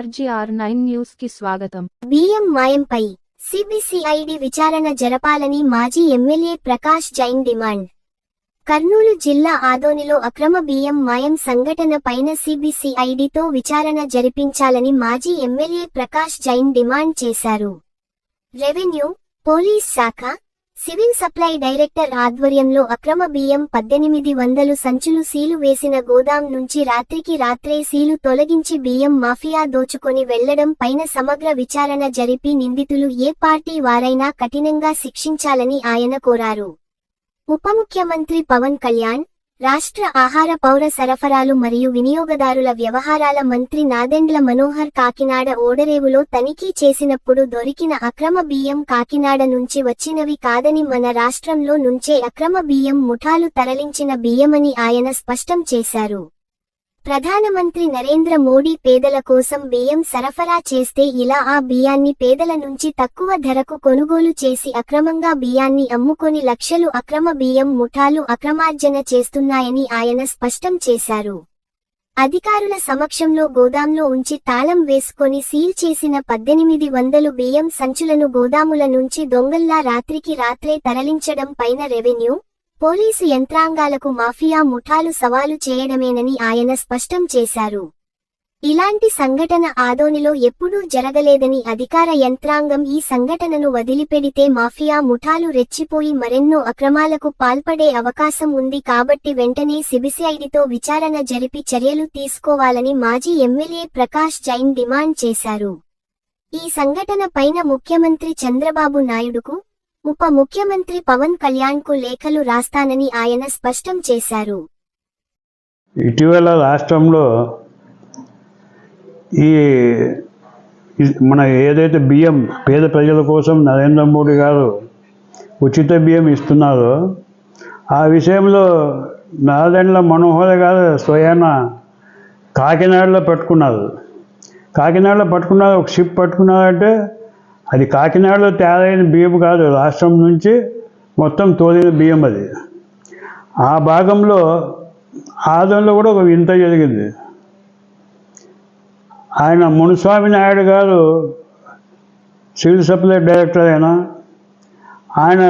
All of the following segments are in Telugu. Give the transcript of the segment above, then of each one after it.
ఆర్జీఆర్ నైన్ న్యూస్కి స్వాగతం. బియ్యం మాయంపై సిబిసిఐడి విచారణ జరపాలని మాజీ ఎమ్మెల్యే ప్రకాష్ జైన్ డిమాండ్. కర్నూలు జిల్లా ఆదోనిలో అక్రమ బియ్యం మాయం సంఘటన పైన సిబిసిఐడితో విచారణ జరిపించాలని మాజీ ఎమ్మెల్యే ప్రకాష్ జైన్ డిమాండ్ చేశారు. రెవెన్యూ పోలీస్ శాఖ సివిల్ సప్లై డైరెక్టర్ ఆధ్వర్యంలో అక్రమ బియ్యం పద్దెనిమిది వందలు సంచులు సీలు వేసిన గోదాం నుంచి రాత్రికి రాత్రే సీలు తొలగించి బియ్యం మాఫియా దోచుకొని వెళ్ళడం పైన సమగ్ర విచారణ జరిపి నిందితులు ఏ పార్టీ వారైనా కఠినంగా శిక్షించాలని ఆయన కోరారు. ఉప ముఖ్యమంత్రి పవన్ కళ్యాణ్ రాష్ట్ర ఆహార పౌర సరఫరాలు మరియు వినియోగదారుల వ్యవహారాల మంత్రి నాదెండ్ల మనోహర్ కాకినాడ ఓడరేవులో తనిఖీ చేసినప్పుడు దొరికిన అక్రమ బియ్యం కాకినాడ నుంచి వచ్చినవి కాదని మన రాష్ట్రంలో నుంచే అక్రమ బియ్యం ముఠాలు తరలించిన బియ్యమని ఆయన స్పష్టం చేశారు. ప్రధానమంత్రి నరేంద్ర మోడీ పేదల కోసం బియ్యం సరఫరా చేస్తే ఇలా ఆ బియ్యాన్ని పేదల నుంచి తక్కువ ధరకు కొనుగోలు చేసి అక్రమంగా బియ్యాన్ని అమ్ముకొని లక్షలు అక్రమ బియ్యం ముఠాలు అక్రమార్జన చేస్తున్నాయని ఆయన స్పష్టం చేశారు. అధికారుల సమక్షంలో గోదాంలో ఉంచి తాళం వేసుకొని సీల్ చేసిన పద్దెనిమిది వందలు బియ్యం సంచులను గోదాముల నుంచి దొంగల్లా రాత్రికి రాత్రే తరలించడం పైన రెవెన్యూ పోలీసు యంత్రాంగాలకు మాఫియా ముఠాలు సవాలు చేయడమేనని ఆయన స్పష్టం చేశారు. ఇలాంటి సంఘటన ఆదోనిలో ఎప్పుడూ జరగలేదని అధికార యంత్రాంగం ఈ సంఘటనను వదిలిపెడితే మాఫియా ముఠాలు రెచ్చిపోయి మరెన్నో అక్రమాలకు పాల్పడే అవకాశం ఉంది కాబట్టి వెంటనే సిబిసిఐడితో విచారణ జరిపి చర్యలు తీసుకోవాలని మాజీ ఎమ్మెల్యే ప్రకాష్ జైన్ డిమాండ్ చేశారు. ఈ సంఘటన పైన ముఖ్యమంత్రి చంద్రబాబు నాయుడుకు ఉప ముఖ్యమంత్రి పవన్ కళ్యాణ్కు లేఖలు రాస్తానని ఆయన స్పష్టం చేశారు. ఇటీవల రాష్ట్రంలో ఈ మన ఏదైతే బియ్యం పేద ప్రజల కోసం నరేంద్ర మోడీ గారు ఉచిత బియ్యం ఇస్తున్నారో ఆ విషయంలో నాదెండ్ల మనోహర్ గారు స్వయాన కాకినాడలో పట్టుకున్నారు. కాకినాడలో పట్టుకున్నారు ఒక షిప్ పట్టుకున్నారంటే అది కాకినాడలో తయారైన బియ్యం కాదు రాష్ట్రం నుంచి మొత్తం తోలిన బియ్యం అది. ఆ భాగంలో ఆదంలో కూడా ఒక వింత జరిగింది. ఆయన మునుస్వామి నాయుడు గారు సివిల్ సప్లై డైరెక్టర్ ఆయన ఆయన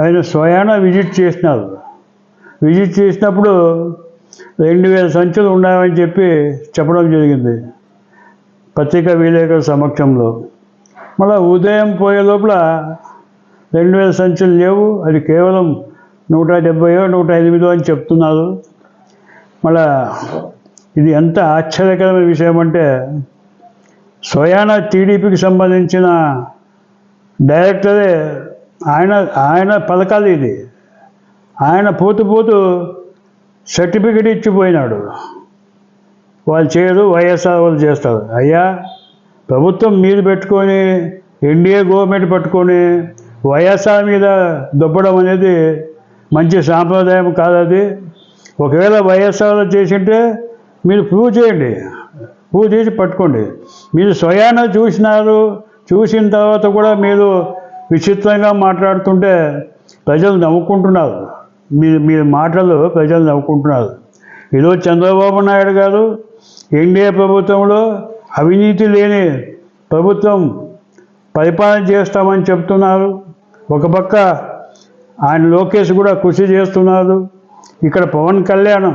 ఆయన స్వయాన విజిట్ చేసినారు. విజిట్ చేసినప్పుడు రెండు వేల సంచులు ఉండాలని చెప్పి చెప్పడం జరిగింది. పత్రికా విలేకరుల సమక్షంలో. మళ్ళీ ఉదయం పోయే లోపల రెండు వేల సంచులు లేవు. అది కేవలం నూట డెబ్బయో నూట ఎనిమిదో అని చెప్తున్నారు. మళ్ళా ఇది ఎంత ఆశ్చర్యకరమైన విషయం అంటే స్వయాన టీడీపీకి సంబంధించిన డైరెక్టరే ఆయన ఆయన పథకాలు ఇది. ఆయన పోతు పోతూ సర్టిఫికెట్ ఇచ్చిపోయినాడు. వాళ్ళు చేయరు వైఎస్ఆర్ వాళ్ళు చేస్తారు. అయ్యా ప్రభుత్వం మీరు పెట్టుకొని ఎన్డీఏ గవర్నమెంట్ పట్టుకొని వైఎస్ఆర్ మీద దొబ్బడం అనేది మంచి సాంప్రదాయం కాదు అది. ఒకవేళ వైఎస్ఆర్ చేసింటే మీరు ప్రూవ్ చేయండి. ప్రూవ్ చేసి పట్టుకోండి. మీరు స్వయాన చూసినారు చూసిన తర్వాత కూడా మీరు విచిత్రంగా మాట్లాడుతుంటే ప్రజలు నవ్వుకుంటున్నారు. మీ మీ మాటలు ప్రజలు నవ్వుకుంటున్నారు. ఈరోజు చంద్రబాబు నాయుడు గారు ఎన్డీఏ ప్రభుత్వంలో అవినీతి లేని ప్రభుత్వం పరిపాలన చేస్తామని చెప్తున్నారు. ఒక పక్క ఆయన లోకేష్ కూడా కృషి చేస్తున్నారు. ఇక్కడ పవన్ కళ్యాణ్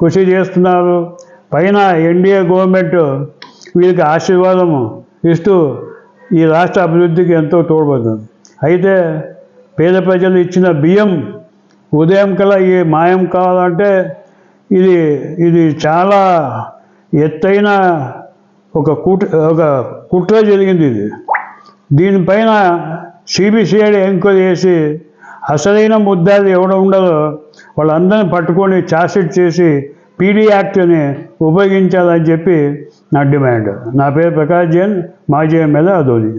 కృషి చేస్తున్నారు. పైన ఎన్డీఏ గవర్నమెంట్ వీరికి ఆశీర్వాదం ఇస్తూ ఈ రాష్ట్ర అభివృద్ధికి ఎంతో తోడ్పడుతుంది. అయితే పేద ప్రజలు ఇచ్చిన బియ్యం ఉదయం కల్లా ఈ మాయం కావాలంటే ఇది ఇది చాలా ఎత్తైన ఒక కుట్ర ఒక కుట్ర జరిగింది ఇది. దీనిపైన సిబిసిఐడి ఎంక్వైరీ చేసి అసలైన ముద్దాలు ఎవడు ఉండదో వాళ్ళందరిని పట్టుకొని చార్జ్షీట్ చేసి పీడీ యాక్ట్ని ఉపయోగించాలని చెప్పి నా డిమాండ్. నా పేరు ప్రకాష్ జైన్ మాజీ ఎమ్మెల్యే అదోది